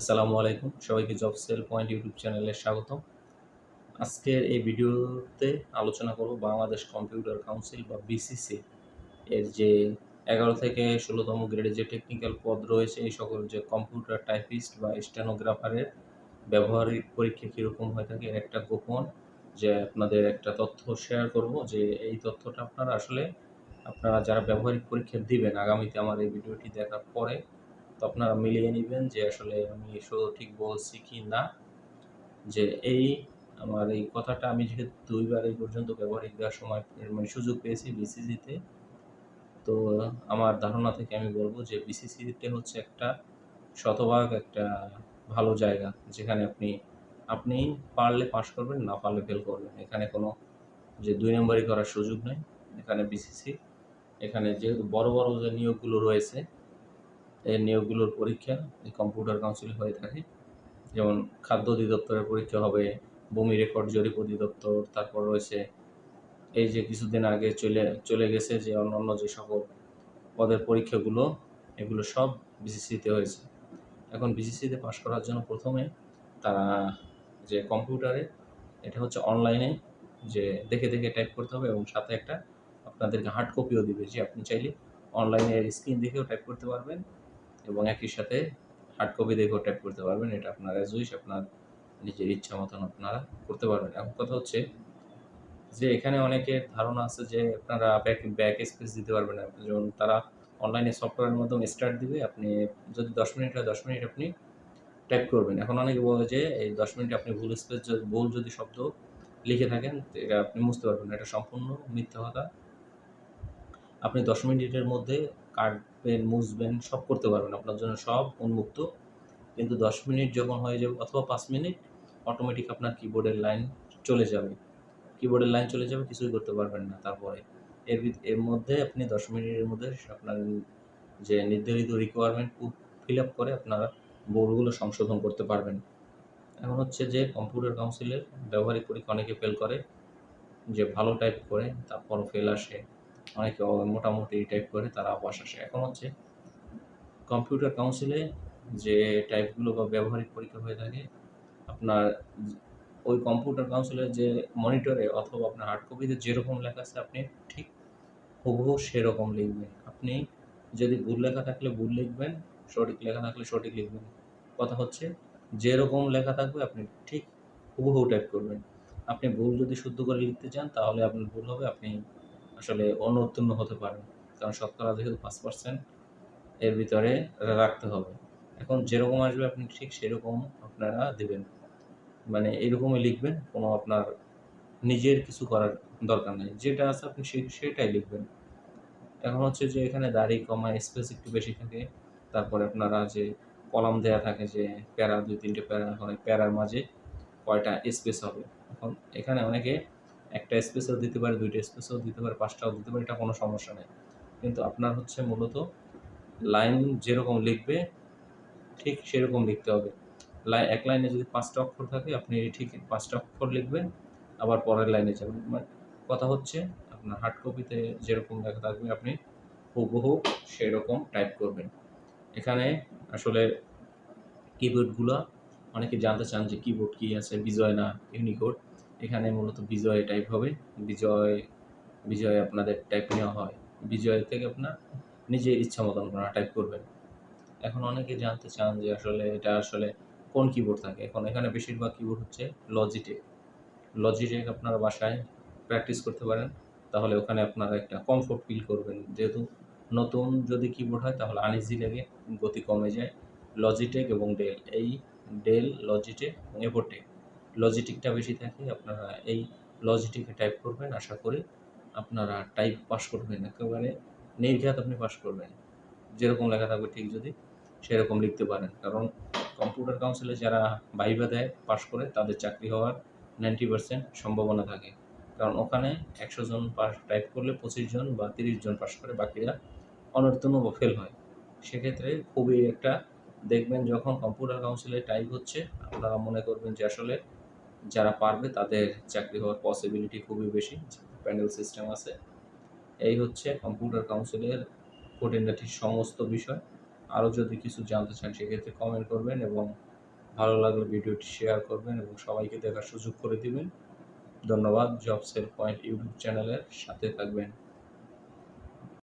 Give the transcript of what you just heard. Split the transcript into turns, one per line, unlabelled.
আসসালামু আলাইকুম। সবাইকে জব সেল পয়েন্ট ইউটিউব চ্যানেলে স্বাগতম। আজকের এই ভিডিওতে আলোচনা করব বাংলাদেশ কম্পিউটার কাউন্সিল বা বিসিসি এর যে এগারো থেকে ষোলোতম গ্রেডের যে টেকনিক্যাল পদ রয়েছে, এই সকল যে কম্পিউটার টাইপিস্ট বা স্টেনোগ্রাফারের ব্যবহারিক পরীক্ষা কীরকম হয়ে থাকে একটা গোপন যে আপনাদের একটা তথ্য শেয়ার করব যে এই তথ্যটা আপনারা আসলে আপনারা যারা ব্যবহারিক পরীক্ষা দিবেন, আগামীতে আমার এই ভিডিওটি দেখার পরে তো আপনারা মিলিয়ে নেবেন যে আসলে আমি ঠিক বলছি কি না, যে এই আমার এই কথাটা আমি যেহেতু দুইবার এই পর্যন্ত ব্যবহারিক দেওয়ার সময় মানে সুযোগ পেয়েছি বিসিসিতে তো। আমার ধারণা থেকে আমি বলব যে বিসিসিতে হচ্ছে একটা শতভাগ একটা ভালো জায়গা, যেখানে আপনি আপনি পারলে পাস করবেন, না পারলে ফেল করবেন। এখানে কোনো যে দুই নম্বরই করার সুযোগ নেই। এখানে বিসিসি এখানে যে বড় বড় যে নিয়োগগুলো রয়েছে এই নিয়োগগুলোর পরীক্ষা এই কম্পিউটার কাউন্সিল হয়ে থাকে। যেমন খাদ্য অধিদপ্তরের পরীক্ষা হবে, ভূমি রেকর্ড জরিপ অধিদপ্তর, তারপর রয়েছে এই যে কিছুদিন আগে চলে চলে গেছে যে অন্যান্য যে সকল পদের পরীক্ষাগুলো, এগুলো সব বিসিসিতে হয়েছে। এখন বিসিসিতে পাশ করার জন্য প্রথমে তারা যে কম্পিউটারে এটা হচ্ছে অনলাইনে যে দেখে দেখে টাইপ করতে হবে এবং সাথে একটা আপনাদেরকে হার্ড কপিও দিবে যে আপনি চাইলে অনলাইনে স্ক্রিন দেখেও টাইপ করতে পারবেন। এবং একই সাথে হার্ড কপি দেখেও টাইপ করতে পারবেন। এটা আপনার অ্যাজ উইস আপনার নিজের ইচ্ছা মতন আপনারা করতে পারবেন। এখন কথা হচ্ছে যে এখানে অনেকের ধারণা আছে যে আপনারা ব্যাক ব্যাক স্পেস দিতে পারবেন না। যেমন তারা অনলাইনে সফটওয়্যারের মাধ্যমে স্টার্ট দিবে, আপনি যদি দশ মিনিট হয়, দশ মিনিট আপনি টাইপ করবেন। এখন অনেকে বলে যে এই দশ মিনিটে আপনি ভুল স্পেস ভুল যদি শব্দ লিখে থাকেন এটা আপনি বুঝতে পারবেন এটা সম্পূর্ণ মিথ্যা কথা। আপনি দশ মিনিটের মধ্যে কাটবেন মুছবেন, সব করতে পারবেন। আপনার জন্য সব উন্মুক্ত। কিন্তু দশ মিনিট যখন হয়ে যাবে অথবা পাঁচ মিনিট অটোমেটিক আপনার কিবোর্ডের লাইন চলে যাবে। কিবোর্ডের লাইন চলে যাবে, কিছুই করতে পারবেন না তারপরে। এর এর মধ্যে আপনি দশ মিনিটের মধ্যে আপনার যে নির্ধারিত রিকোয়ারমেন্ট ফিল আপ করে আপনারা বোর্ডগুলো সংশোধন করতে পারবেন। এখন হচ্ছে যে কম্পিউটার কাউন্সিলের ব্যবহারিক পরীক্ষা অনেকে ফেল করে, যে ভালো টাইপ করে তারপর ফেল আসে। অনেকে মোটামুটি টাইপ করে, তারা পাস আসে। এখন হচ্ছে কম্পিউটার কাউন্সিলে যে টাইপগুলো বা ব্যবহারিক পরীক্ষা হয়ে থাকে, আপনার ওই কম্পিউটার কাউন্সিলের যে মনিটরে অথবা আপনার হার্ড কপিতে যেরকম লেখা আছে, আপনি ঠিক হুবহু সেরকম লিখবেন। আপনি যদি ভুল লেখা থাকলে ভুল লিখবেন, সঠিক লেখা থাকলে সঠিক লিখবেন। কথা হচ্ছে, যেরকম লেখা থাকবে, আপনি ঠিক হুবহু টাইপ করবেন। আপনি ভুল যদি শুদ্ধ করে লিখতে চান, তাহলে আপনার ভুল হবে, আপনি আসলে অনুত্তীর্ণ হতে পারে কারণ শতকরা যেহেতু পাঁচ পার্সেন্ট এর ভিতরে রাখতে হবে। এখন যেরকম আসবে আপনি ঠিক সেরকম আপনারা দেবেন। মানে এরকমই লিখবেন, কোনো আপনার নিজের কিছু করার দরকার নেই। যেটা আছে আপনি সে- সেটাই লিখবেন। এখন হচ্ছে যে এখানে দাড়ি কমা স্পেস একটু বেশি থাকে, তারপরে আপনারা যে কলাম দেয়া থাকে যে প্যারা, দুই তিনটে প্যারা হয়, প্যারার মাঝে কয়টা স্পেস হবে। এখন এখানে অনেকে একটা স্পেসও দিতে পারে, দুইটা স্পেসও দিতে পারে, পাঁচটাও দিতে পারে, এটা কোনো সমস্যা নেই। কিন্তু আপনার হচ্ছে মূলত লাইন যেরকম লিখবে, ঠিক সেরকম লিখতে হবে। লাই, এক লাইনে যদি পাঁচটা অক্ষর থাকে, আপনি ঠিক পাঁচটা অক্ষর লিখবেন, আবার পরের লাইনে যাবেন। মানে কথা হচ্ছে, আপনার হার্ড কপিতে যেরকম লেখা থাকবে, আপনি হুবহু সেরকম টাইপ করবেন। এখানে আসলে কিবোর্ডগুলো অনেকে জানতে চান যে কিবোর্ড কী আছে, বিজয় না, ইউনিকোড। এখানে মূলত বিজয় টাইপ হবে। বিজয় বিজয় আপনাদের টাইপ নেওয়া হয়। বিজয় থেকে আপনার নিজের ইচ্ছা মতন আপনারা টাইপ করবেন। এখন অনেকে জানতে চান যে আসলে এটা আসলে কোন কিবোর্ড থাকে? এখন এখানে বেশিরভাগ কিবোর্ড হচ্ছে লজিটেক লজিটেক আপনারা বাসায় প্র্যাকটিস করতে পারেন। তাহলে ওখানে আপনারা একটা কমফোর্ট ফিল করবেন। যেহেতু নতুন যদি কিবোর্ড হয়, তাহলে আনইজি লাগে, গতি কমে যায়। লজিটেক এবং ডেল এই ডেল লজিটেক এবং এভোটেক লজিটেকটা বেশি থাকে, আপনারা এই লজিটেকে টাইপ করবেন, আশা করি আপনারা টাইপ পাস করবেন, একেবারে নির্ঘাত আপনি পাস করবেন। যেরকম লেখা থাকবে ঠিক যদি সেরকম লিখতে পারেন। কারণ কম্পিউটার কাউন্সিলে যারা ভাইবা দেয় পাশ করে, তাদের চাকরি হওয়ার নাইনটি পার্সেন্ট সম্ভাবনা থাকে। কারণ ওখানে একশো জন পাস টাইপ করলে পঁচিশ জন বা তিরিশ জন পাস করে, বাকিরা অনর্থন বা ফেল হয়। সেক্ষেত্রে খুবই একটা দেখবেন যখন কম্পিউটার কাউন্সিলে টাইপ হচ্ছে, আপনারা মনে করবেন যে আসলে যারা পারবে তাদের চাকরি হওয়ার পসিবিলিটি খুবই বেশি প্যানেল সিস্টেম আছে। এই হচ্ছে কম্পিউটার কাউন্সিলের খুঁটিনাটির সমস্ত বিষয়। আরও যদি কিছু জানতে চান, সেক্ষেত্রে কমেন্ট করবেন এবং ভালো লাগলে ভিডিওটি শেয়ার করবেন এবং সবাইকে দেখার সুযোগ করে দিবেন। ধন্যবাদ জব সেল পয়েন্ট ইউটিউব চ্যানেলের সাথে থাকবেন।